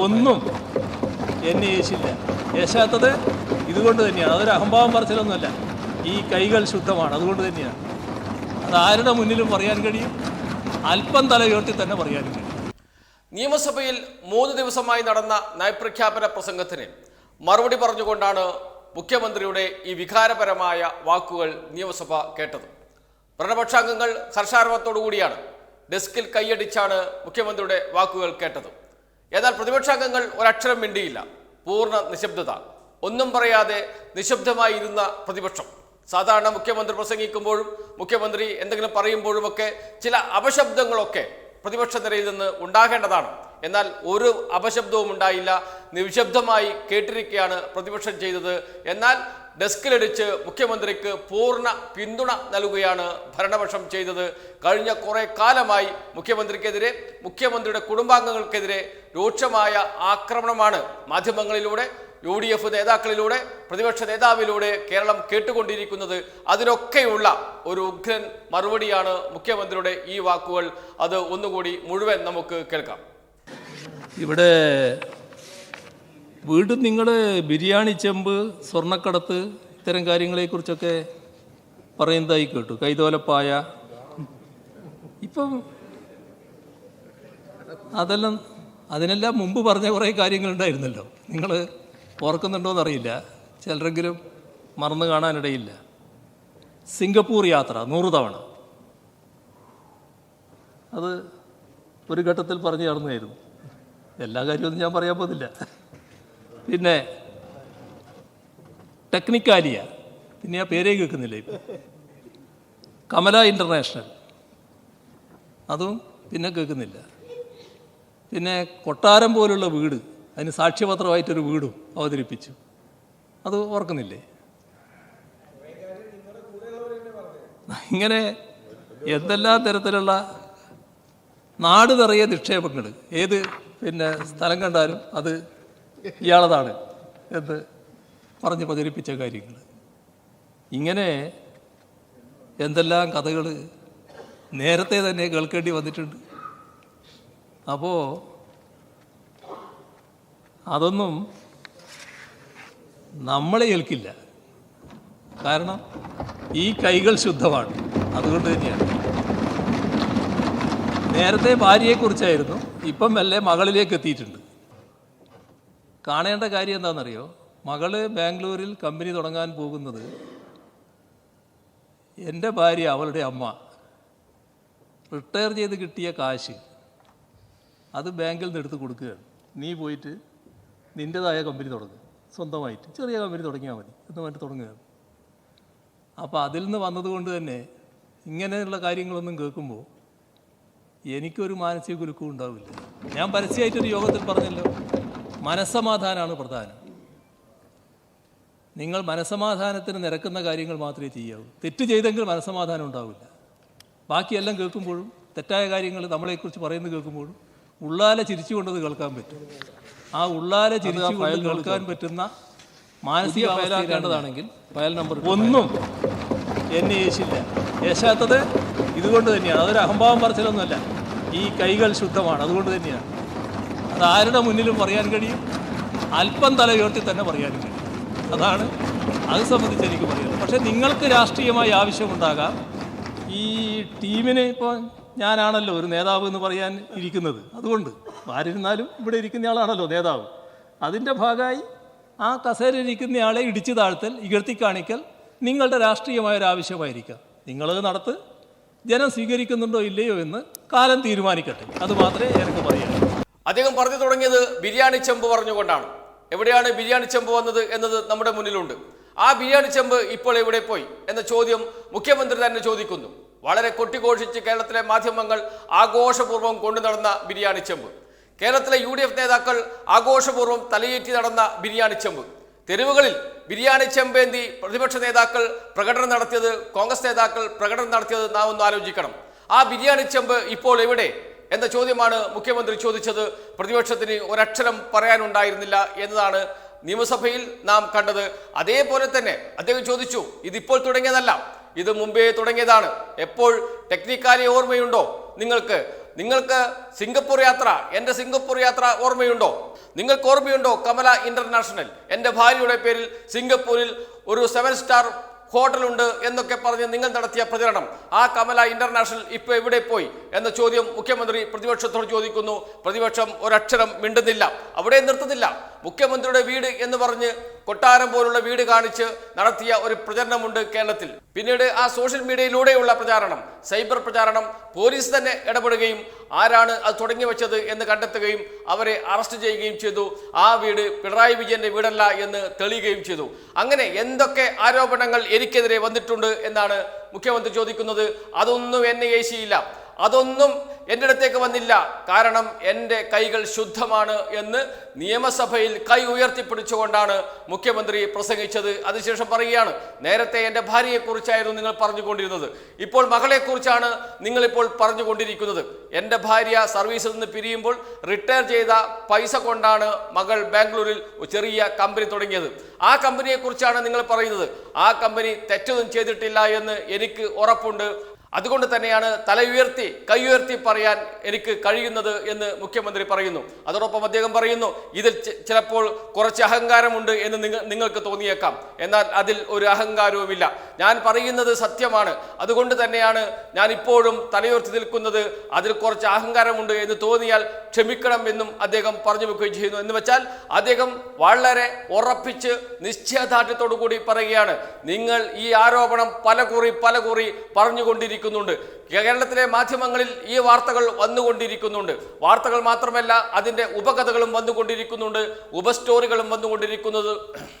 ഒന്നും എന്നെ യേശില്ല യേശാത്തത് ഇതുകൊണ്ട് തന്നെയാണ്. അതൊരു അഹംഭാവം പറച്ചിലൊന്നുമല്ല. ഈ കൈകൾ ശുദ്ധമാണ്. അതുകൊണ്ട് തന്നെയാണ്. അത് ആരുടെ മുന്നിലും പറയാൻ കഴിയും? അല്പം തലയോട്ടി തന്നെ പറയാനും കഴിയും. നിയമസഭയിൽ മൂന്ന് ദിവസമായി നടന്ന നയപ്രഖ്യാപന പ്രസംഗത്തിന് മറുപടി പറഞ്ഞുകൊണ്ടാണ് മുഖ്യമന്ത്രിയുടെ ഈ വികാരപരമായ വാക്കുകൾ നിയമസഭ കേട്ടത്. ഭരണപക്ഷാംഗങ്ങൾ ഹർഷാരവത്തോടുകൂടിയാണ് ഡെസ്കിൽ കൈയടിച്ചാണ് മുഖ്യമന്ത്രിയുടെ വാക്കുകൾ കേട്ടത്. എന്നാൽ പ്രതിപക്ഷാംഗങ്ങൾ ഒരക്ഷരം മിണ്ടിയില്ല. പൂർണ നിശബ്ദത. ഒന്നും പറയാതെ നിശബ്ദമായി ഇരുന്ന പ്രതിപക്ഷം. സാധാരണ മുഖ്യമന്ത്രി പ്രസംഗിക്കുമ്പോഴും മുഖ്യമന്ത്രി എന്തെങ്കിലും പറയുമ്പോഴുമൊക്കെ ചില അപശബ്ദങ്ങളൊക്കെ പ്രതിപക്ഷ നിരയിൽ നിന്ന് ഉണ്ടാകേണ്ടതാണ്. എന്നാൽ ഒരു അപശബ്ദവും ഉണ്ടായില്ല. നിശബ്ദമായി കേട്ടിരിക്കുകയാണ് പ്രതിപക്ഷം ചെയ്തത്. എന്നാൽ ഡെസ്കിലടിച്ച് മുഖ്യമന്ത്രിക്ക് പൂർണ പിന്തുണ നൽകുകയാണ് ഭരണപക്ഷം ചെയ്തത്. കഴിഞ്ഞ കുറെ കാലമായി മുഖ്യമന്ത്രിക്കെതിരെ മുഖ്യമന്ത്രിയുടെ കുടുംബാംഗങ്ങൾക്കെതിരെ രൂക്ഷമായ ആക്രമണമാണ് മാധ്യമങ്ങളിലൂടെ യു ഡി എഫ് നേതാക്കളിലൂടെ പ്രതിപക്ഷ നേതാവിലൂടെ കേരളം കേട്ടുകൊണ്ടിരിക്കുന്നത്. അതിനൊക്കെയുള്ള ഒരു ഉഗ്രൻ മറുപടിയാണ് മുഖ്യമന്ത്രിയുടെ ഈ വാക്കുകൾ. അത് ഒന്നുകൂടി മുഴുവൻ നമുക്ക് കേൾക്കാം. ഇവിടെ വീണ്ടും നിങ്ങൾ ബിരിയാണി ചെമ്പ് സ്വർണക്കടത്ത് ഇത്തരം കാര്യങ്ങളെക്കുറിച്ചൊക്കെ പറയുന്നതായി കേട്ടു. കൈതോലപ്പായ. ഇപ്പം അതെല്ലാം അതിനെല്ലാം മുമ്പ് പറഞ്ഞ കുറേ കാര്യങ്ങളുണ്ടായിരുന്നല്ലോ. നിങ്ങൾ ഓർക്കുന്നുണ്ടോയെന്നറിയില്ല ചിലരെങ്കിലും മറന്നു കാണാനിടയില്ല. സിംഗപ്പൂർ യാത്ര നൂറ് തവണ. അത് ഒരു ഘട്ടത്തിൽ പറഞ്ഞു നടന്നായിരുന്നു എല്ലാ കാര്യമൊന്നും ഞാൻ പറയാൻ പോകുന്നില്ല. പിന്നെ ടെക്നിക്കാലിയ. പിന്നെ ആ പേരേ കേൾക്കുന്നില്ല ഇപ്പം? കമല ഇന്റർനാഷണൽ അതും പിന്നെ കേൾക്കുന്നില്ല. പിന്നെ കൊട്ടാരം പോലുള്ള വീട് അതിന് സാക്ഷ്യപത്രമായിട്ടൊരു വീടും അവതരിപ്പിച്ചു. അത് ഓർക്കുന്നില്ലേ? ഇങ്ങനെ എന്തെല്ലാം തരത്തിലുള്ള നാട് നിറയെ നിക്ഷേപങ്ങൾ. ഏത് പിന്നെ സ്ഥലം കണ്ടാലും അത് ഇയാളതാണ് എന്ന് പറഞ്ഞ് പ്രചരിപ്പിച്ച കാര്യങ്ങൾ. ഇങ്ങനെ എന്തെല്ലാം കഥകൾ നേരത്തെ തന്നെ കേൾക്കേണ്ടി വന്നിട്ടുണ്ട്. അപ്പോൾ അതൊന്നും നമ്മളെ ഏൽക്കില്ല. കാരണം ഈ കൈകൾ ശുദ്ധമാണ്. അതുകൊണ്ട് തന്നെയാണ്. നേരത്തെ ഭാര്യയെക്കുറിച്ചായിരുന്നു. ഇപ്പം മെല്ലെ മകളിലേക്ക് എത്തിയിട്ടുണ്ട്. കാണേണ്ട കാര്യം എന്താണെന്നറിയോ? മകൾ ബാംഗ്ലൂരിൽ കമ്പനി തുടങ്ങാൻ പോകുന്നത് എന്റെ ഭാര്യ അവളുടെ അമ്മ. റിട്ടയർ ചെയ്ത് കിട്ടിയ കാശ് അത് ബാങ്കിൽ നിന്ന് എടുത്ത് കൊടുക്കുകയാണ്. നീ പോയിട്ട് നിന്റെതായ കമ്പനി തുടങ്ങും. സ്വന്തമായിട്ട് ചെറിയ കമ്പനി തുടങ്ങിയാൽ മതി. എന്ന് പറഞ്ഞിട്ട് തുടങ്ങുകയാണ്. അപ്പോൾ അതിൽ നിന്ന് വന്നതുകൊണ്ട് തന്നെ ഇങ്ങനെയുള്ള കാര്യങ്ങളൊന്നും കേൾക്കുമ്പോൾ എനിക്കൊരു മാനസിക കുലുക്കവും ഉണ്ടാവില്ല. ഞാൻ പരസ്യമായിട്ടൊരു യോഗത്തിൽ പറഞ്ഞല്ലോ. മനസ്സമാധാനമാണ് പ്രധാനം. നിങ്ങൾ മനസ്സമാധാനത്തിന് നിരക്കുന്ന കാര്യങ്ങൾ മാത്രമേ ചെയ്യാവൂ. തെറ്റ് ചെയ്തെങ്കിൽ മനസ്സമാധാനം ഉണ്ടാവില്ല. ബാക്കിയെല്ലാം കേൾക്കുമ്പോഴും തെറ്റായ കാര്യങ്ങൾ നമ്മളെക്കുറിച്ച് പറയുന്നത് കേൾക്കുമ്പോഴും ഉള്ളാലെ ചിരിച്ചുകൊണ്ടത് കേൾക്കാൻ പറ്റും. ആ ഉള്ളാലെ ചിരിച്ചുകൊണ്ട് കേൾക്കാൻ പറ്റുന്ന മാനസിക ഫയലാക്കേണ്ടതാണെങ്കിൽ ഫയൽ നമ്പർ ഒന്നും എന്നെ യേശില്ല യേശാത്തത് ഇതുകൊണ്ട് തന്നെയാണ്. അതൊരു അഹംഭാവം പറച്ചിലൊന്നുമല്ല. ഈ കൈകൾ ശുദ്ധമാണ്. അതുകൊണ്ട് തന്നെയാണ്. അത് ആരുടെ മുന്നിലും പറയാൻ കഴിയും? അല്പം തലയോട്ടി തന്നെ പറയാനും കഴിയും. അതാണ് അത് സംബന്ധിച്ച് എനിക്ക് പറയുന്നത് പക്ഷേ നിങ്ങൾക്ക് രാഷ്ട്രീയമായി ആവശ്യമുണ്ടാകാം. ഈ ടീമിന് ഇപ്പോൾ ഞാനാണല്ലോ ഒരു നേതാവ് എന്ന് പറയാൻ ഇരിക്കുന്നത്. അതുകൊണ്ട് ആരിരുന്നാലും ഇവിടെ ഇരിക്കുന്നയാളാണല്ലോ നേതാവ്. അതിന്റെ ഭാഗമായി ആ കസേരയിൽ ഇരിക്കുന്നയാളെ ഇടിച്ചു താഴ്ത്തൽ ഇകഴ്ത്തി കാണിക്കൽ നിങ്ങളുടെ രാഷ്ട്രീയമായ ഒരു ആവശ്യമായിരിക്കാം. നിങ്ങളത് നടത്ത്. ജനം സ്വീകരിക്കുന്നുണ്ടോ ഇല്ലയോ എന്ന് കാലം തീരുമാനിക്കട്ടെ. അത് മാത്രമേ എനിക്ക് പറയാനുള്ളൂ. അദ്ദേഹം പറഞ്ഞു തുടങ്ങിയത് ബിരിയാണി ചെമ്പ് പറഞ്ഞുകൊണ്ടാണ്. എവിടെയാണ് ബിരിയാണി ചെമ്പ് വന്നത് എന്നത് നമ്മുടെ മുന്നിലുണ്ട്. ആ ബിരിയാണി ചെമ്പ് ഇപ്പോൾ എവിടെ പോയി? എന്ന ചോദ്യം മുഖ്യമന്ത്രി തന്നെ ചോദിക്കുന്നു. വളരെ കൊട്ടിഘോഷിച്ച് കേരളത്തിലെ മാധ്യമങ്ങൾ ആഘോഷപൂർവം കൊണ്ടു നടന്ന ബിരിയാണി ചെമ്പ്. കേരളത്തിലെ യു ഡി എഫ് നേതാക്കൾ ആഘോഷപൂർവം തലയേറ്റി നടന്ന ബിരിയാണി ചെമ്പ്. തെരുവുകളിൽ ബിരിയാണി ചെമ്പേന്തി പ്രതിപക്ഷ നേതാക്കൾ പ്രകടനം നടത്തിയത് കോൺഗ്രസ് നേതാക്കൾ പ്രകടനം നടത്തിയത് നാം ഒന്ന് ആലോചിക്കണം. ആ ബിരിയാണി ചെമ്പ് ഇപ്പോൾ എവിടെ? എന്ന ചോദ്യമാണ് മുഖ്യമന്ത്രി ചോദിച്ചത്. പ്രതിപക്ഷത്തിന് ഒരക്ഷരം പറയാനുണ്ടായിരുന്നില്ല എന്നതാണ് നിയമസഭയിൽ നാം കണ്ടത്. അതേപോലെ തന്നെ അദ്ദേഹം ചോദിച്ചു ഇതിപ്പോൾ തുടങ്ങിയതല്ല ഇത് മുമ്പേ തുടങ്ങിയതാണ്. എപ്പോൾ? ടെക്നിക്കാലി ഓർമ്മയുണ്ടോ നിങ്ങൾക്ക്? നിങ്ങൾക്ക് സിംഗപ്പൂർ യാത്ര എന്റെ സിംഗപ്പൂർ യാത്ര ഓർമ്മയുണ്ടോ? നിങ്ങൾക്ക് ഓർമ്മയുണ്ടോ കമല ഇന്റർനാഷണൽ? എന്റെ ഭാര്യയുടെ പേരിൽ സിംഗപ്പൂരിൽ ഒരു സെവൻ സ്റ്റാർ ഹോട്ടലുണ്ട് എന്നൊക്കെ പറഞ്ഞ് നിങ്ങൾ നടത്തിയ പ്രചരണം. ആ കമല ഇന്റർനാഷണൽ ഇപ്പൊ എവിടെ പോയി? എന്ന ചോദ്യം മുഖ്യമന്ത്രി പ്രതിപക്ഷത്തോട് ചോദിക്കുന്നു. പ്രതിപക്ഷം ഒരക്ഷരം മിണ്ടുന്നില്ല. അവിടെ നിർത്തുന്നില്ല. മുഖ്യമന്ത്രിയുടെ വീട് എന്ന് പറഞ്ഞ് കൊട്ടാരം പോലുള്ള വീട് കാണിച്ച് നടത്തിയ ഒരു പ്രചരണമുണ്ട് കേരളത്തിൽ. പിന്നീട് ആ സോഷ്യൽ മീഡിയയിലൂടെയുള്ള പ്രചാരണം സൈബർ പ്രചാരണം പോലീസ് തന്നെ ഇടപെടുകയും ആരാണ് അത് തുടങ്ങി വെച്ചത് എന്ന് കണ്ടെത്തുകയും അവരെ അറസ്റ്റ് ചെയ്യുകയും ചെയ്തു. ആ വീട് പിണറായി വിജയന്റെ വീടല്ല എന്ന് തെളിയുകയും ചെയ്തു. അങ്ങനെ എന്തൊക്കെ ആരോപണങ്ങൾ എനിക്കെതിരെ വന്നിട്ടുണ്ട് എന്നാണ് മുഖ്യമന്ത്രി ചോദിക്കുന്നത്. അതൊന്നും എന്നെ ഏശിയില്ല അതൊന്നും എന്റെ അടുത്തേക്ക് വന്നില്ല. കാരണം എന്റെ കൈകൾ ശുദ്ധമാണ് എന്ന് നിയമസഭയിൽ കൈ ഉയർത്തിപ്പിടിച്ചുകൊണ്ടാണ് മുഖ്യമന്ത്രി പ്രസംഗിച്ചത്. അതിനുശേഷം പറയുകയാണ് നേരത്തെ എന്റെ ഭാര്യയെക്കുറിച്ചായിരുന്നു നിങ്ങൾ പറഞ്ഞുകൊണ്ടിരുന്നത്. ഇപ്പോൾ മകളെക്കുറിച്ചാണ് നിങ്ങളിപ്പോൾ പറഞ്ഞുകൊണ്ടിരിക്കുന്നത്. എന്റെ ഭാര്യ സർവീസിൽ നിന്ന് പിരിയുമ്പോൾ റിട്ടയർ ചെയ്ത പൈസ കൊണ്ടാണ് മകൾ ബാംഗ്ലൂരിൽ ചെറിയ കമ്പനി തുടങ്ങിയത്. ആ കമ്പനിയെക്കുറിച്ചാണ് നിങ്ങൾ പറയുന്നത്. ആ കമ്പനി തെറ്റൊന്നും ചെയ്തിട്ടില്ല എന്ന് എനിക്ക് ഉറപ്പുണ്ട്. അതുകൊണ്ട് തന്നെയാണ് തല ഉയർത്തി കൈ ഉയർത്തി പറയാൻ എനിക്ക് കഴിയുന്നത് എന്ന് മുഖ്യമന്ത്രി പറയുന്നു. അതോടൊപ്പം അദ്ദേഹം പറയുന്നു ഇതിൽ ചിലപ്പോൾ കുറച്ച് അഹങ്കാരമുണ്ട് എന്ന് നിങ്ങൾ നിങ്ങൾക്ക് തോന്നിയേക്കാം. എന്നാൽ അതിൽ ഒരു അഹങ്കാരവുമില്ല. ഞാൻ പറയുന്നത് സത്യമാണ്. അതുകൊണ്ട് തന്നെയാണ് ഞാൻ ഇപ്പോഴും തലയുയർത്തി നിൽക്കുന്നത്. അതിൽ കുറച്ച് അഹങ്കാരമുണ്ട് എന്ന് തോന്നിയാൽ ക്ഷമിക്കണം എന്നും അദ്ദേഹം പറഞ്ഞു വെക്കുകയും ചെയ്യുന്നു. എന്ന് വെച്ചാൽ അദ്ദേഹം വളരെ ഉറപ്പിച്ച് നിശ്ചയദാർഢ്യത്തോടു കൂടി പറയുകയാണ്. നിങ്ങൾ ഈ ആരോപണം പല കുറി പല കുറി പറഞ്ഞുകൊണ്ടിരിക്കുന്നുണ്ട് കേരളത്തിലെ മാധ്യമങ്ങളിൽ ഈ വാർത്തകൾ വന്നുകൊണ്ടിരിക്കുന്നുണ്ട്. വാർത്തകൾ മാത്രമല്ല അതിന്റെ ഉപകഥകളും വന്നുകൊണ്ടിരിക്കുന്നുണ്ട്. ഉപസ്റ്റോറികളും വന്നുകൊണ്ടിരിക്കുന്നത്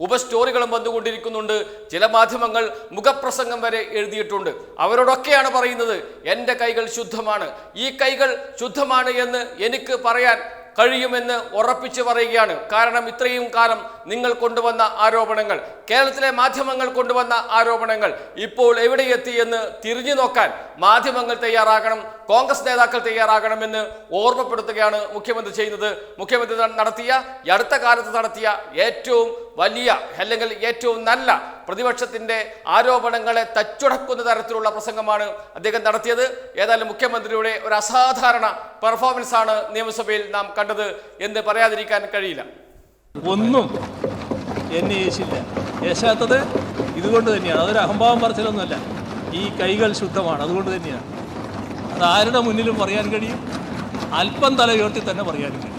ഉപസ്റ്റോറികളും വന്നുകൊണ്ടിരിക്കുന്നുണ്ട്. ചില മാധ്യമങ്ങൾ മുഖപ്രസംഗം വരെ എഴുതിയിട്ടുണ്ട്. അവരോടൊക്കെയാണ് പറയുന്നത് എന്റെ കൈകൾ ശുദ്ധമാണ്. ഈ കൈകൾ ശുദ്ധമാണ് എന്ന് എനിക്ക് പറയാൻ കഴിയുമെന്ന് ഉറപ്പിച്ച് പറയുകയാണ്. കാരണം ഇത്രയും കാലം നിങ്ങൾ കൊണ്ടുവന്ന ആരോപണങ്ങൾ കേരളത്തിലെ മാധ്യമങ്ങൾ കൊണ്ടുവന്ന ആരോപണങ്ങൾ ഇപ്പോൾ എവിടെയെത്തി എന്ന് തിരിഞ്ഞു നോക്കാൻ മാധ്യമങ്ങൾ തയ്യാറാകണം കോൺഗ്രസ് നേതാക്കൾ തയ്യാറാകണമെന്ന് ഓർമ്മപ്പെടുത്തുകയാണ് മുഖ്യമന്ത്രി ചെയ്യുന്നത്. മുഖ്യമന്ത്രി നടത്തിയ ഈ അടുത്ത കാലത്ത് നടത്തിയ ഏറ്റവും വലിയ അല്ലെങ്കിൽ ഏറ്റവും നല്ല പ്രതിപക്ഷത്തിന്റെ ആരോപണങ്ങളെ തച്ചുടക്കുന്ന തരത്തിലുള്ള പ്രസംഗമാണ് അദ്ദേഹം നടത്തിയത്. ഏതായാലും മുഖ്യമന്ത്രിയുടെ ഒരു അസാധാരണ പെർഫോമൻസ് ആണ് നിയമസഭയിൽ നാം കണ്ടത് എന്ന് പറയാതിരിക്കാൻ കഴിയില്ല. ഒന്നും എന്നെ യേശില്ല യേശാത്തത് ഇതുകൊണ്ട് തന്നെയാണ്. അതൊരു അഹംഭാവം പറച്ചിലൊന്നുമല്ല. ഈ കൈകൾ ശുദ്ധമാണ്. അതുകൊണ്ട് തന്നെയാണ്. അത് ആരുടെ മുന്നിലും പറയാൻ കഴിയും? അല്പം തല ഉയർത്തി തന്നെ പറയാനും കഴിയും.